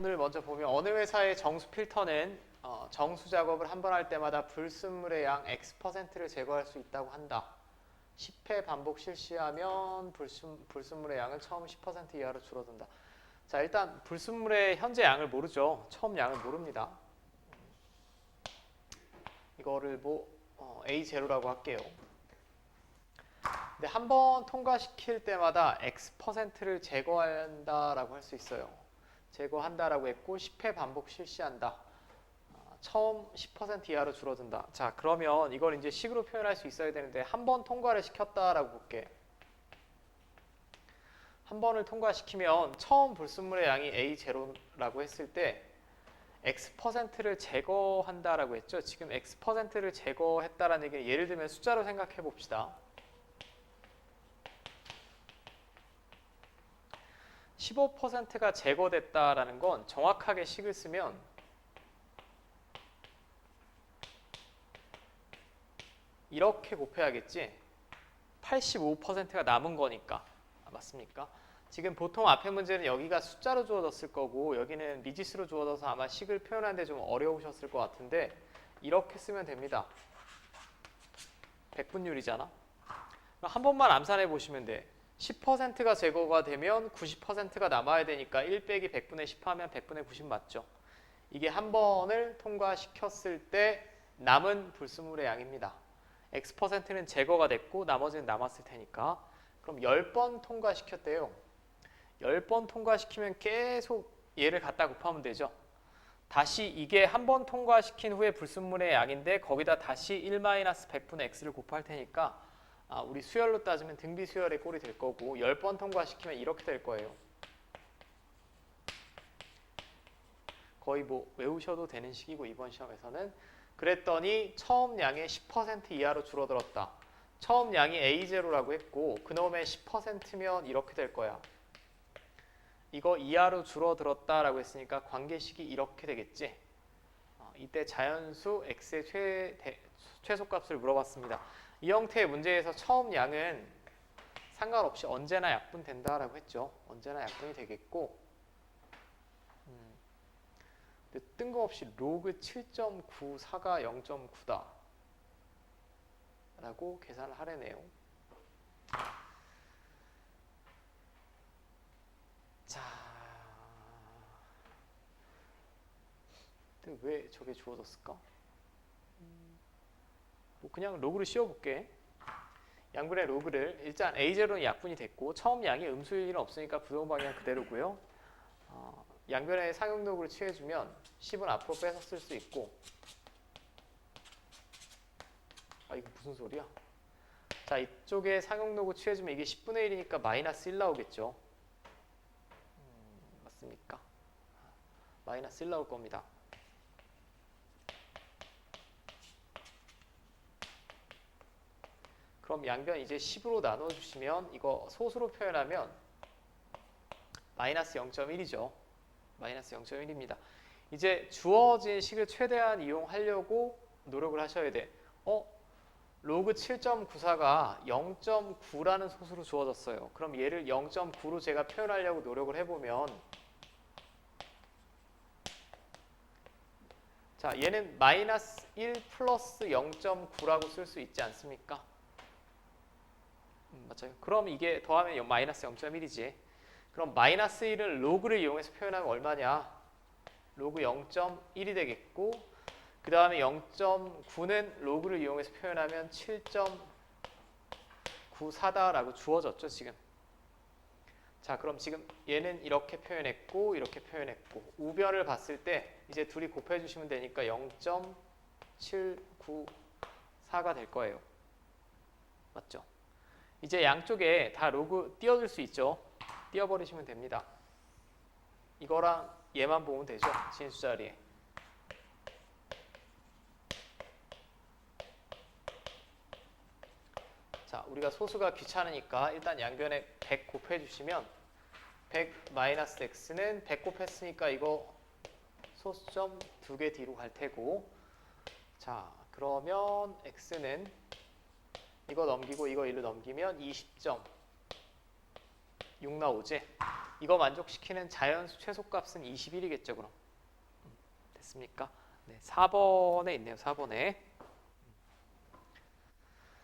오늘 먼저 보면 어느 회사의 정수 필터는 어, 정수 작업을 한 번 할 때마다 불순물의 양 X%를 제거할 수 있다고 한다. 10회 반복 실시하면 불순, 불순물의 양은 처음 10% 이하로 줄어든다. 자 일단 불순물의 현재 양을 모르죠. 처음 양을 모릅니다. 이거를 뭐 어, A0라고 할게요. 근데 한 번 통과시킬 때마다 X%를 제거한다라고 할 수 있어요. 제거한다라고 했고 10회 반복 실시한다. 아, 처음 10% 이하로 줄어든다. 자, 그러면 이걸 이제 식으로 표현할 수 있어야 되는데 한 번 통과를 시켰다라고 볼게. 한 번을 통과시키면 처음 불순물의 양이 A0라고 했을 때 X%를 제거한다라고 했죠. 지금 X%를 제거했다라는 얘기는 예를 들면 숫자로 생각해 봅시다. 15%가 제거됐다라는 건 정확하게 식을 쓰면 이렇게 곱해야겠지. 85%가 남은 거니까. 아, 맞습니까? 지금 보통 앞에 문제는 여기가 숫자로 주어졌을 거고 여기는 미지수로 주어져서 아마 식을 표현하는데 좀 어려우셨을 것 같은데 이렇게 쓰면 됩니다. 백분율이잖아. 한 번만 암산해 보시면 돼. 10%가 제거가 되면 90%가 남아야 되니까 1 빼기 100분의 10 하면 100분의 90 맞죠? 이게 한 번을 통과시켰을 때 남은 불순물의 양입니다. X%는 제거가 됐고 나머지는 남았을 테니까 그럼 10번 통과시켰대요. 10번 통과시키면 계속 얘를 갖다 곱하면 되죠. 다시 이게 한 번 통과시킨 후에 불순물의 양인데 거기다 다시 1-100분의 x를 곱할 테니까 아, 우리 수열로 따지면 등비 수열의 꼴이 될 거고 10번 통과시키면 이렇게 될 거예요. 거의 뭐 외우셔도 되는 식이고 이번 시험에서는 그랬더니 처음 양의 10% 이하로 줄어들었다. 처음 양이 A0라고 했고 그놈의 10%면 이렇게 될 거야. 이거 이하로 줄어들었다라고 했으니까 관계식이 이렇게 되겠지. 어, 이때 자연수 x의 최, 대, 최소값을 물어봤습니다. 이 형태의 문제에서 처음 양은 상관없이 언제나 약분 된다라고 했죠. 언제나 약분이 되겠고 음, 뜬금없이 로그 7.94가 0.9다 라고 계산을 하래네요. 자, 근데 왜 저게 주어졌을까? 뭐 그냥 로그를 씌워볼게. 양분의 로그를 일단 A0는 약분이 됐고 처음 양이 음수일 일은 없으니까 부동 방향 그대로고요. 어, 양변의 상용 로그를 취해주면 10은 앞으로 빼서 쓸 수 있고 아 이거 무슨 소리야? 자 이쪽에 상용 로그 취해주면 이게 10분의 1이니까 마이너스 1 나오겠죠. 음, 맞습니까? 마이너스 1 나올 겁니다. 그럼 양변 이제 10으로 나눠주시면 이거 소수로 표현하면 마이너스 0.1이죠. 마이너스 0.1입니다. 이제 주어진 식을 최대한 이용하려고 노력을 하셔야 돼. 어? 로그 7.94가 0.9라는 소수로 주어졌어요. 그럼 얘를 0.9로 제가 표현하려고 노력을 해보면 자 얘는 마이너스 1 플러스 0.9라고 쓸 수 있지 않습니까? 음, 맞아요. 그럼 이게 더하면 마이너스 0.1이지. 그럼 마이너스 1을 로그를 이용해서 표현하면 얼마냐? 로그 0.1이 되겠고 그 다음에 0.9는 로그를 이용해서 표현하면 7.94다라고 주어졌죠 지금. 자 그럼 지금 얘는 이렇게 표현했고 이렇게 표현했고 우변을 봤을 때 이제 둘이 곱해 주시면 되니까 0.794가 될 거예요. 맞죠? 이제 양쪽에 다 로그 띄워줄 수 있죠. 띄워버리시면 됩니다. 이거랑 얘만 보면 되죠. 진수 자리에. 자, 우리가 소수가 귀찮으니까 일단 양변에 100 곱해 주시면 100 마이너스 x는 100 곱했으니까 이거 소수점 두 개 뒤로 갈 테고 자, 그러면 x는 이거 넘기고 이거 1로 넘기면 20점 6 나오지? 이거 만족시키는 자연수 최소값은 21이겠죠, 그럼. 음, 됐습니까? 네, 4번에 있네요. 4번에.